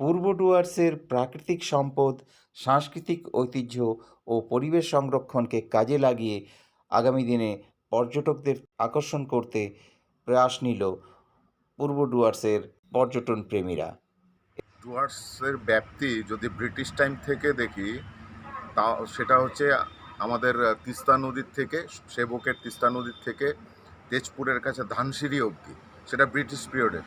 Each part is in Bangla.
পূর্ব ডুয়ার্সের প্রাকৃতিক সম্পদ, সাংস্কৃতিক ঐতিহ্য ও পরিবেশ সংরক্ষণকে কাজে লাগিয়ে আগামী দিনে পর্যটকদের আকর্ষণ করতে প্রয়াস নিল পূর্ব ডুয়ার্সের পর্যটন প্রেমীরা। ডুয়ার্সের ব্যাপ্তি যদি ব্রিটিশ টাইম থেকে দেখি, তা সেটা হচ্ছে আমাদের তিস্তা নদীর থেকে, সেবকের তিস্তা নদীর থেকে তেজপুরের কাছে ধানসিঁড়ি অবধি, সেটা ব্রিটিশ পিরিয়ডের।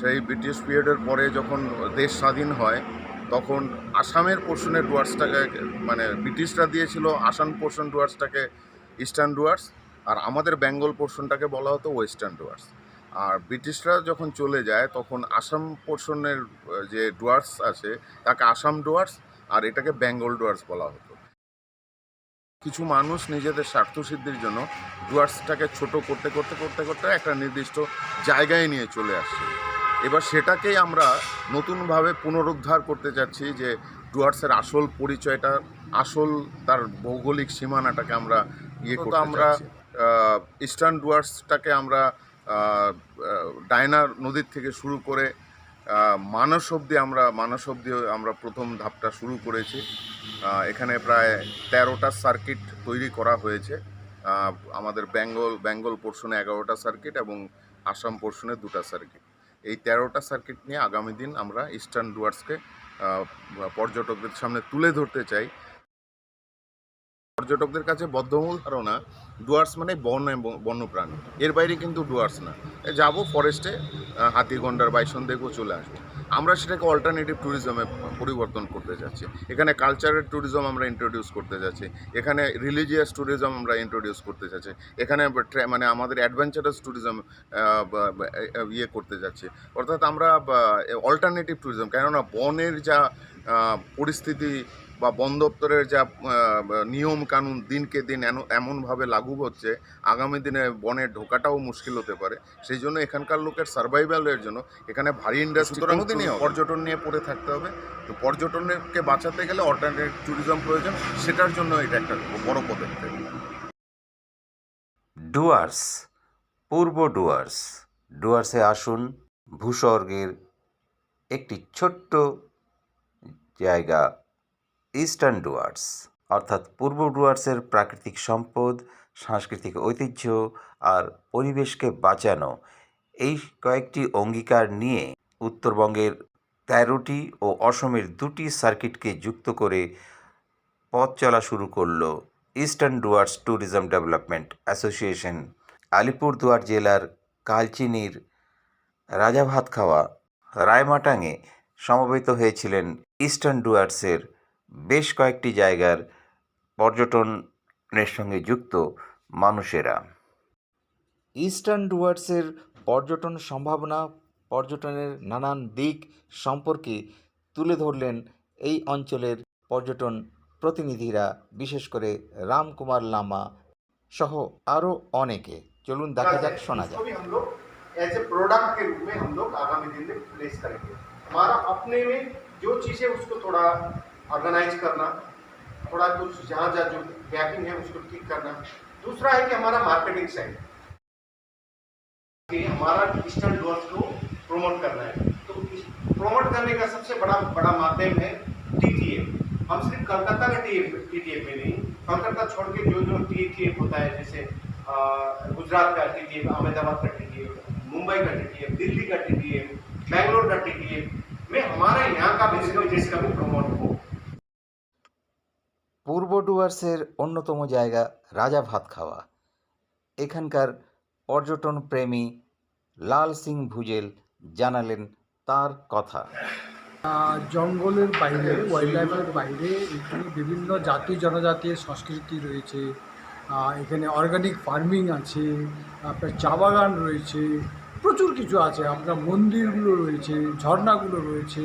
সেই ব্রিটিশ পিরিয়ডের পরে যখন দেশ স্বাধীন হয়, তখন আসামের পোর্শনের ডুয়ার্সটাকে মানে ব্রিটিশরা দিয়েছিল আসাম পোর্শন ডুয়ার্সটাকে ইস্টার্ন ডুয়ার্স, আর আমাদের বেঙ্গল পোর্শনটাকে বলা হতো ওয়েস্টার্ন ডুয়ার্স। আর ব্রিটিশরা যখন চলে যায়, তখন আসাম পোর্শনের যে ডুয়ার্স আছে, তাকে আসাম ডুয়ার্স আর এটাকে বেঙ্গল ডুয়ার্স বলা হতো। কিছু মানুষ নিজেদের স্বার্থসিদ্ধির জন্য ডুয়ার্সটাকে ছোট করতে করতে করতে করতে একটা নির্দিষ্ট জায়গায় নিয়ে চলে আসছে এবার সেটাকেই আমরা নতুনভাবে পুনরুদ্ধার করতে চাচ্ছি যে ডুয়ার্সের আসল পরিচয়টা আসল তার ভৌগোলিক সীমানাটাকে আমরা ইয়ে করতে আমরা ইস্টার্ন ডুয়ার্সটাকে আমরা আহ, নদীর থেকে শুরু করে মানস অব্দি আমরা মানস অব্দি আমরা প্রথম ধাপটা শুরু করেছি। এখানে প্রায় তেরোটা সার্কিট তৈরি করা হয়েছে। আমাদের বেঙ্গল বেঙ্গল পোর্শনে এগারোটা সার্কিট এবং আসাম পোর্শনে দুটা সার্কিট। এই তেরোটা সার্কিট নিয়ে আগামী দিন আমরা ইস্টার্ন ডুয়ার্সকে পর্যটকদের সামনে তুলে ধরতে চাই। পর্যটকদের কাছে বদ্ধমূল ধারণা ডুয়ার্স মানে বন এবং বন্যপ্রাণী। এর বাইরে কিন্তু ডুয়ার্স না। যাব ফরেস্টে হাতিগন্ডার বাইসন দেখব, চলে আসব। আমরা সেটাকে অল্টারনেটিভ ট্যুরিজমে পরিবর্তন করতে যাচ্ছি। এখানে কালচারাল ট্যুরিজম আমরা ইন্ট্রোডিউস করতে যাচ্ছি। এখানে রিলিজিয়াস ট্যুরিজম আমরা ইন্ট্রোডিউস করতে যাচ্ছি। এখানে মানে আমাদের অ্যাডভেঞ্চারাস ট্যুরিজম ইয়ে করতে যাচ্ছি। অর্থাৎ আমরা অল্টারনেটিভ ট্যুরিজম কেননা বনের যা পরিস্থিতি বা বন দপ্তরের যা নিয়ম কানুন দিনকে দিন এমনভাবে লাগু হচ্ছে আগামী দিনে বনে ঢোকাটাও মুশকিল হতে পারে। সেই জন্য এখানকার লোকের সার্ভাইভালের জন্য এখানে ভারী ইন্ডাস্ট্রি কোনোদিনই পর্যটন নিয়ে পড়ে থাকতে হবে। তো পর্যটনকে বাঁচাতে গেলে অল্টারনেটিভ ট্যুরিজম প্রয়োজন সেটার জন্য এটা একটা বড় পদক্ষেপ। ডুয়ার্স পূর্ব ডুয়ার্স ডুয়ার্সে আসুন ভূস্বর্গের একটি ছোট্ট জায়গা ইস্টার্ন ডুয়ার্স অর্থাৎ পূর্ব ডুয়ার্সের প্রাকৃতিক সম্পদ, সাংস্কৃতিক ঐতিহ্য আর পরিবেশকে বাঁচানো। এই কয়েকটি অঙ্গীকার নিয়ে উত্তরবঙ্গের তেরোটি ও অসমের দুটি সার্কিটকে যুক্ত করে পথ চলা শুরু করল eastern Dooars tourism development association Alipurduar জেলার কালচিনির রাজাভাতখাওয়া, রায়মাটাঙে সমবেত হয়েছিলেন ইস্টার্ন ডুয়ার্সের বেশ কয়েকটি জায়গার পর্যটনের সঙ্গে যুক্ত মানুষেরা ইস্টার্ন ডুয়ার্সের পর্যটন সম্ভাবনা পর্যটনের নানান দিক সম্পর্কে তুলে ধরলেন এই অঞ্চলের পর্যটন প্রতিনিধিরা বিশেষ করে রামকুমার লামা সহ আরও অনেকে চলুন দেখা যাক শোনা যাক उसको भी हम लोग एज ए प्रोडक्ट के रूप में हम लोग आगामी दिन में प्लेस करेंगे हमारा अपने में जो चीज़ है उसको थोड़ा ऑर्गेनाइज करना, थोड़ा कुछ जहाँ जहाँ जो गैपिंग है उसको ठीक करना। दूसरा है कि हमारा मार्केटिंग साइड कि हमारा ईस्टर्न डोर्स को प्रमोट करना है। तो प्रमोट करने का सबसे बड़ा बड़ा माध्यम है टीटीएफ हम सिर्फ़ कलकत्ता का टीटीएफ में नहीं, कलकत्ता छोड़ के जो जो टीटीएफ होता है, जैसे गुजरात का टीटीएफ अहमदाबाद का टीटीएफ मुंबई का टीटीएफ दिल्ली का टीटीएफ बैंगलोर का टीटीएफ में हमारा यहाँ का बिज़नेस का भी प्रमोट हो। পূর্ব ডুয়ার্সের অন্যতম জায়গা রাজা ভাত খাওয়া। এখানকার পর্যটন প্রেমী লাল সিং ভুজেল জানালেন তার কথা। জঙ্গলের বাইরে ওয়াইল্ড লাইফের বাইরে এখানে বিভিন্ন জাতি, জনজাতির সংস্কৃতি রয়েছে। এখানে অর্গানিক ফার্মিং আছে আপনার চা বাগান রয়েছে কিছু আছে। আপনার মন্দিরগুলো রয়েছে, ঝর্ণাগুলো রয়েছে,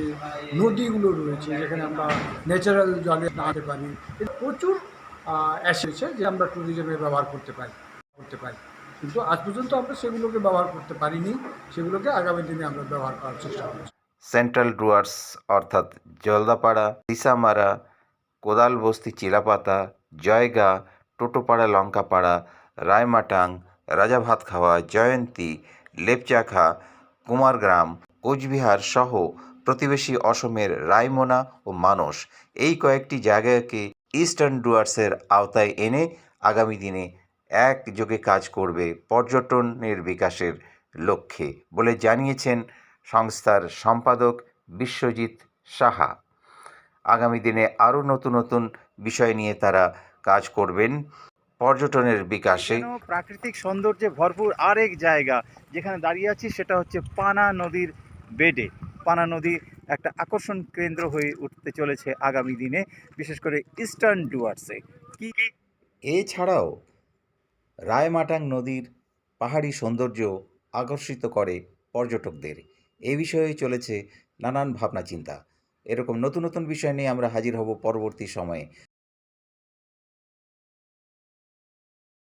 নদীগুলো রয়েছে, যেখানে আমরা ন্যাচারাল জলে নাড়তে পারি। প্রচুর অ্যাসেছে যে আমরা ট্যুরিজমে ব্যবহার করতে পারি করতে পারি। কিন্তু আজ পর্যন্ত আমরা সেগুলোকে ব্যবহার করতে পারিনি। সেগুলোকে আগামী দিনে আমরা ব্যবহার করার চেষ্টা করছি। সেন্ট্রাল ডুয়ার্স অর্থাৎ জলদাপাড়া তিসামারা কোদালবস্তি, চিলাপাতা, জয়গা, টোটোপাড়া, লঙ্কাপাড়া, রায়মাটাং, রাজাভাতখাওয়া, জয়ন্তী লেপচাখা, কুমারগ্রাম, কোচবিহার সহ প্রতিবেশী অসমের রায়মোনা ও মানস এই কয়েকটি জায়গাকে ইস্টার্ন ডুয়ার্সের আওতায় এনে আগামী দিনে একযোগে কাজ করবে পর্যটনের বিকাশের লক্ষ্যে বলে জানিয়েছেন সংস্থার সম্পাদক বিশ্বজিৎ সাহা। আগামী দিনে আরও নতুন নতুন বিষয় নিয়ে তারা কাজ করবেন। পর্যটনের বিকাশে। প্রাকৃতিক সৌন্দর্যে ভরপুর আরেক জায়গা যেখানে দাঁড়িয়ে আছি সেটা হচ্ছে পানা নদীর বেডে। পানা নদী একটা আকর্ষণ কেন্দ্র হয়ে উঠতে চলেছে আগামী দিনে বিশেষ করে ইস্টার্ন ডুয়ার্সে। কি? এছাড়াও রায়মাটাং নদীর পাহাড়ি সৌন্দর্য আকর্ষিত করে পর্যটকদের। এ বিষয়ে চলেছে নানান ভাবনা চিন্তা এরকম নতুন নতুন বিষয় নিয়ে আমরা হাজির হব পরবর্তী সময়ে।